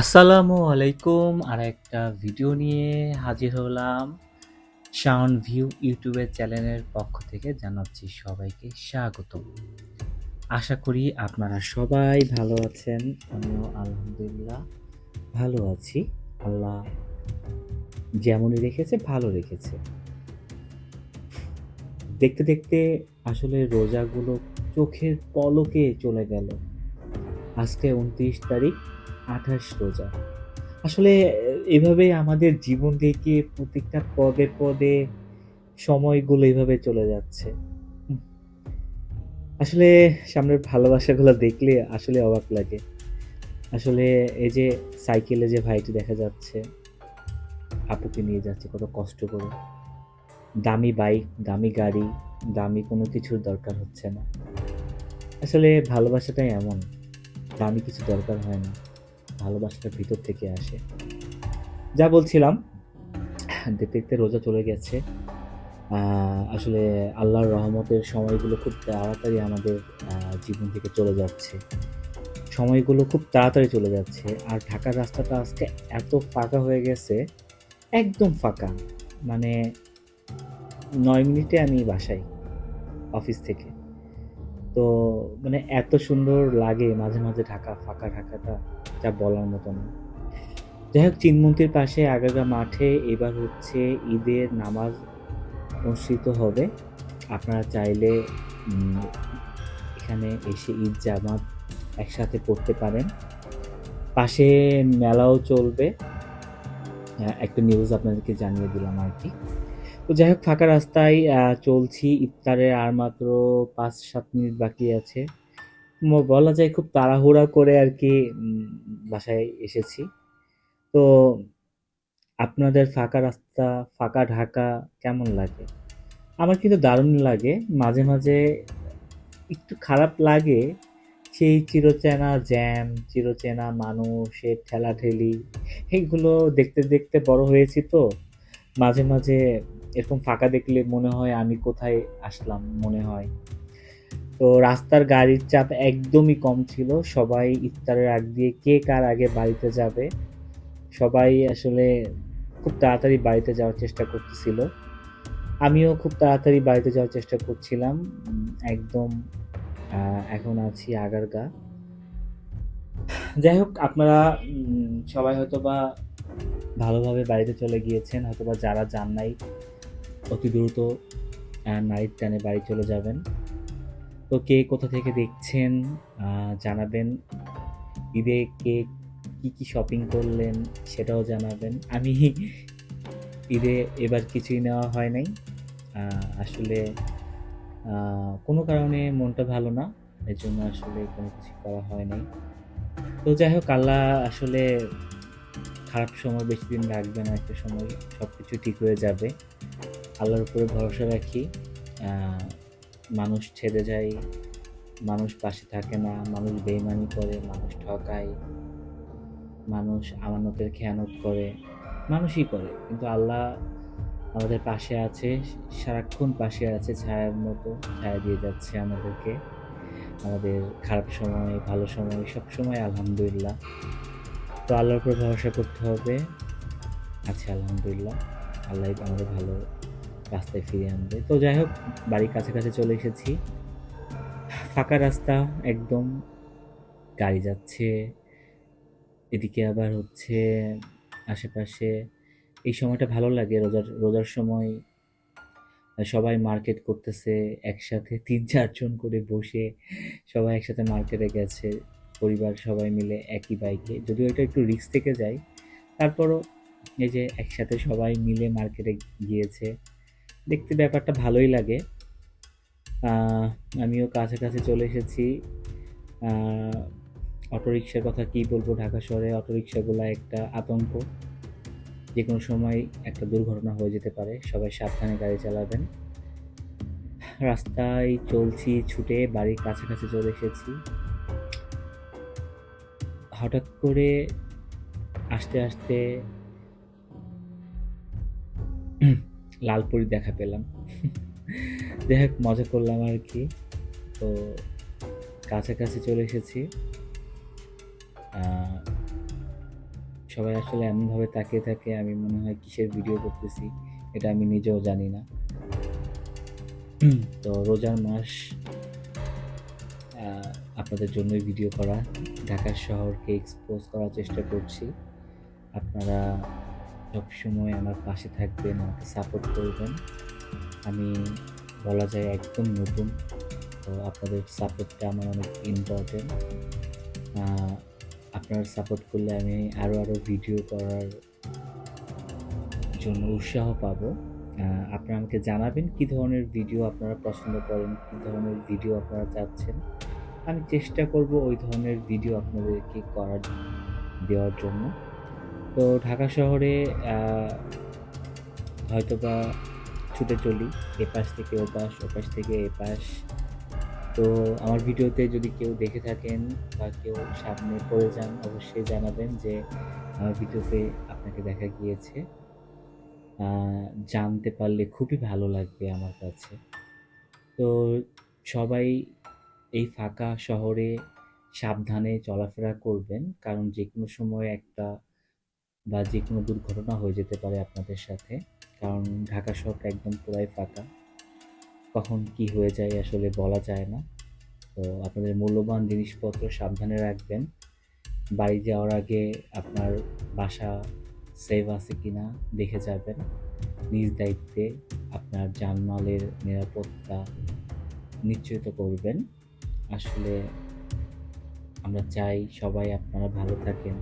আসসালামু আলাইকুম। আর একটা ভিডিও নিয়ে হাজির হলাম সাউন্ড ভিউ ইউটিউবের চ্যানেলের পক্ষ থেকে জানাচ্ছি সবাইকে স্বাগত। আশা করি আপনারা সবাই ভালো আছেন, আমিও আলহামদুলিল্লাহ ভালো আছি। আল্লাহ যেমনই রেখেছে, ভালো রেখেছে। দেখতে দেখতে আসলে রোজাগুলো চোখের পলকে চলে গেল। আজকে উনত্রিশ তারিখ আঠাশ রোজা। আসলে এভাবে আমাদের জীবন থেকে প্রত্যেকটা পদে পদে সময়গুলো এইভাবে চলে যাচ্ছে। আসলে, সামনের ভালোবাসাগুলো দেখলে আসলে অবাক লাগে। আসলে, এই যে সাইকেলে যে ভাইটি দেখা যাচ্ছে, আপুকে নিয়ে যাচ্ছে, কত কষ্ট করে। দামি বাইক, দামি গাড়ি, দামি কোনো কিছুর দরকার হচ্ছে না। আসলে, ভালোবাসাটাই এমন, দামি কিছু দরকার হয় না। ভালোবাসাটা ভিতর থেকে আসে। যা বলছিলাম দেখতে দেখতে রোজা চলে গেছে। আসলে আল্লাহর রহমতের সময়গুলো খুব তাড়াতাড়ি আমাদের জীবন থেকে চলে যাচ্ছে। সময়গুলো খুব তাড়াতাড়ি চলে যাচ্ছে। আর ঢাকার রাস্তাটা আজকে এত ফাঁকা হয়ে গেছে, একদম ফাঁকা। মানে নয় মিনিটে আমি বাসায়, অফিস থেকে। তো মানে এত সুন্দর লাগে মাঝে মাঝে ঢাকা, ফাঁকা ঢাকাটা। যা বলার মতো না। যাই হোক চিনমন্ত্রীর পাশে আগাগা মাঠে এবার হচ্ছে ঈদের নামাজ অনুষ্ঠিত হবে। আপনারা চাইলে এখানে এসে ঈদ জামাত একসাথে পড়তে পারেন। পাশে মেলাও চলবে। আহ, একটা নিউজ আপনাদেরকে জানিয়ে দিলাম আর কি। তো যাই হোক ফাঁকা রাস্তায় চলছি। ইফতারের আর মাত্র পাঁচ সাত মিনিট বাকি আছে। বলা যায় খুব তাড়াহুড়া করে আর কি বাসায় এসেছি। তো আপনাদের ফাঁকা রাস্তা, ফাঁকা ঢাকা কেমন লাগে? আমার কিন্তু দারুণ লাগে। মাঝে মাঝে একটু খারাপ লাগে সেই চিরচেনা জ্যাম, চিরচেনা মানুষের ঠেলাঠেলি, এইগুলো দেখতে দেখতে বড় হয়েছি তো। মাঝে মাঝে এরকম ফাঁকা দেখলে মনে হয় আমি কোথায় আসলাম, মনে হয়। তো রাস্তার গাড়ির চাপ একদমই কম ছিল। সবাই ইফতারের আগ দিয়ে কে কার আগে বাড়িতে যাবে। সবাই আসলে খুব তাড়াতাড়ি বাড়িতে যাওয়ার চেষ্টা করতেছিল। আমিও খুব তাড়াতাড়ি বাড়িতে যাওয়ার চেষ্টা করছিলাম। একদম এখন আছি আগারগা। যাই হোক, আপনারা সবাই হয়তো বা ভালোভাবে বাড়িতে চলে গিয়েছেন। হয়তোবা যারা যান নাই, অতি দ্রুত নাইট টানে বাড়ি চলে যাবেন। তো কে কোথা থেকে দেখছেন জানাবেন। ঈদে কে কী কী শপিং করলেন সেটাও জানাবেন। আমি ঈদে এবার কিছুই নেওয়া হয় নাই। আসলে কোনো কারণে মনটা ভালো না এর জন্য আসলে কোনো কিছু করা হয় নাই। তো যাই হোক, আল্লাহ আসলে খারাপ সময় বেশি দিন রাখবে না, একটা সময় সব কিছু ঠিক হয়ে যাবে। আল্লাহর উপরে ভরসা রাখি। মানুষ ছেড়ে যায়, মানুষ পাশে থাকে না, মানুষ বেইমানি করে, মানুষ ঠকায়, মানুষ আমানতের খেয়ানত করে, মানুষই করে। কিন্তু আল্লাহ আমাদের পাশে আছে, সারাক্ষণ পাশে আছে, ছায়ার মতো ছায়া দিয়ে যাচ্ছে আমাদেরকে। আমাদের খারাপ সময়, ভালো সময়, সব সময় আলহামদুলিল্লাহ। তো আল্লাহর উপর ভরসা করতে হবে। আছে আলহামদুলিল্লাহ। আল্লাহ আমাদের ভালো রাস্তায় ফিরিয়ে আনবে। তো যাই হোক, বাড়ির কাছাকাছি চলে এসেছি। ফাঁকা রাস্তা, একদম গাড়ি যাচ্ছে, এদিকে আবার হচ্ছে আশেপাশে। এই সময়টা ভালো লাগে, রোজার রোজার সময় সবাই মার্কেট করতেছে, একসাথে তিন চারজন করে বসে সবাই একসাথে মার্কেটে গেছে, পরিবার সবাই মিলে একই বাইকে যদিও এটা একটু রিস্ক থেকে যায়, তারপরও এই যে একসাথে সবাই মিলে মার্কেটে গিয়েছে দেখতে ব্যাপারটা ভালোই লাগে। আমিও কাছাকাছি চলে এসেছি। অটোরিকশার কথা কি বলব? ঢাকা শহরে অটোরিকশাগুলো একটা আতঙ্ক। যে কোনো সময় একটা দুর্ঘটনা হয়ে যেতে পারে। সবাই সাবধানে গাড়ি চালাবেন। রাস্তায় চলছি, ছুটে বাড়ির কাছাকাছি চলে এসেছি। হঠাৎ করে আস্তে আস্তে লালপুরি দেখা পেলাম। যাই হোক, মজা করলাম আর কি। তো কাছাকাছি চলে এসেছি। সবাই আসলে এমনভাবে তাকিয়ে থাকে, আমি মনে হয় কিসের ভিডিও করতেছি, এটা আমি নিজেও জানি না। তো রোজার মাস আপনাদের জন্যই ভিডিও করা। ঢাকা শহরকে এক্সপোজ করার চেষ্টা করছি। আপনারা সবসময় আমার পাশে থাকবেন, আমাকে সাপোর্ট করবেন। আমি বলা যায় একদম নতুন, তো আপনাদের সাপোর্টটা আমার অনেক ইম্পর্টেন্ট আপনারা সাপোর্ট করলে আমি আরও আরও ভিডিও করার জন্য উৎসাহ পাবো। আপনারা আমাকে জানাবেন কী ধরনের ভিডিও আপনারা পছন্দ করেন, কী ধরনের ভিডিও আপনারা চাচ্ছেন। আমি চেষ্টা করব ওই ধরনের ভিডিও আপনাদেরকে করার, দেওয়ার জন্য। তো ঢাকা শহরে হয়তো বা ছুটে চলি এপাশ থেকে ওপাশ ওপাশ থেকে এপাশ তো আমার ভিডিওতে যদি কেউ দেখে থাকেন বা কেউ সামনে পড়ে যান, অবশ্যই জানাবেন যে আমার ভিডিওতে আপনাকে দেখা গিয়েছে। জানতে পারলে খুবই ভালো লাগবে আমার কাছে। তো সবাই এই ফাঁকা শহরে সাবধানে চলাফেরা করবেন, কারণ যে কোনো সময় একটা বা যে কোনো দুর্ঘটনা হয়ে যেতে পারে আপনাদের সাথে, কারণ ঢাকা শহরটা একদম পুরাই ফাঁকা। কখন কি হয়ে যায় আসলে বলা যায় না। তো আপনাদের মূল্যবান জিনিসপত্র সাবধানে রাখবেন। বাড়ি যাওয়ার আগে আপনার বাসা সেভ আছে কি না দেখে যাবেন। নিজ দায়িত্বে আপনার জানমালের নিরাপত্তা নিশ্চিত করবেন। আসলে আমরা চাই সবাই আপনারা ভালো থাকেন।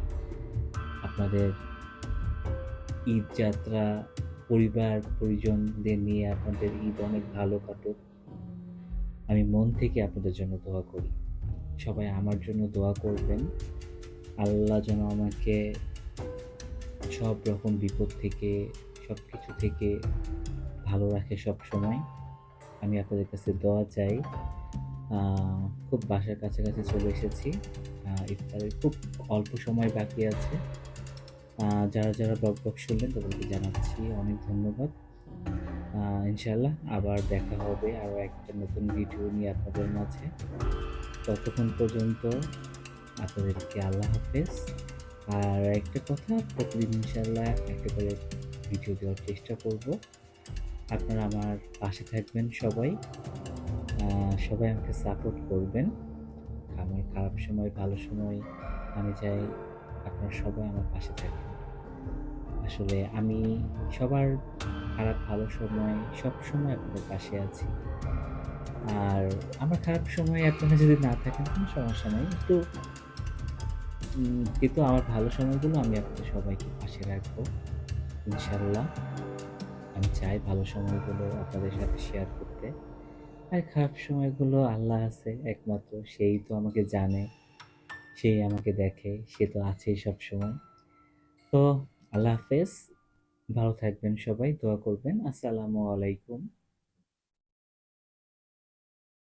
আপনাদের ঈদ যাত্রা, পরিবার, পরিজনদের নিয়ে আপনাদের ঈদ অনেক ভালো কাটুক। আমি মন থেকে আপনাদের জন্য দোয়া করি। সবাই আমার জন্য দোয়া করবেন। আল্লাহ যেন আমাকে সব রকম বিপদ থেকে, সব কিছু থেকে ভালো রাখে সব সময়। আমি আপনাদের কাছে দোয়া চাই। খুব বাসার কাছাকাছি চলে এসেছি। ইফতারের খুব অল্প সময় বাকি আছে। যারা যারা ব্লগ ব্লগ শুনলেন, তাদেরকে জানাচ্ছি অনেক ধন্যবাদ। ইনশাল্লাহ আবার দেখা হবে আরও একটা নতুন ভিডিও নিয়ে আপনাদের মাঝে। ততক্ষণ পর্যন্ত আপনাদেরকে আল্লাহ হাফেজ। আর একটা কথা, প্রতিদিন ইনশাল্লাহ একটা করে ভিডিও দেওয়ার চেষ্টা করব। আপনারা আমার পাশে থাকবেন সবাই। সবাই আমাকে সাপোর্ট করবেন। আমার খারাপ সময়, ভালো সময় আমি চাই আপনারা সবাই আমার পাশে থাকবেন। আসলে আমি সবার খারাপ ভালো সময়, সব সময় আপনাদের পাশে আছি। আর আমার খারাপ সময় আপনারা যদি না থাকেন, কোনো সমস্যা নেই। একটু কিন্তু আমার ভালো সময়গুলো আমি আপনাদের সবাইকে পাশে রাখব ইনশাল্লাহ আমি চাই ভালো সময়গুলো আপনাদের সাথে শেয়ার করতে। আর খারাপ সময়গুলো আল্লাহ আছে একমাত্র সেই তো আমাকে জানে। সেই আমাকে দেখে, সে তো আছেই সব সময় তো আল্লাহ হাফেজ, ভালো থাকবেন সবাই, দোয়া করবেন। আসসালামু আলাইকুম।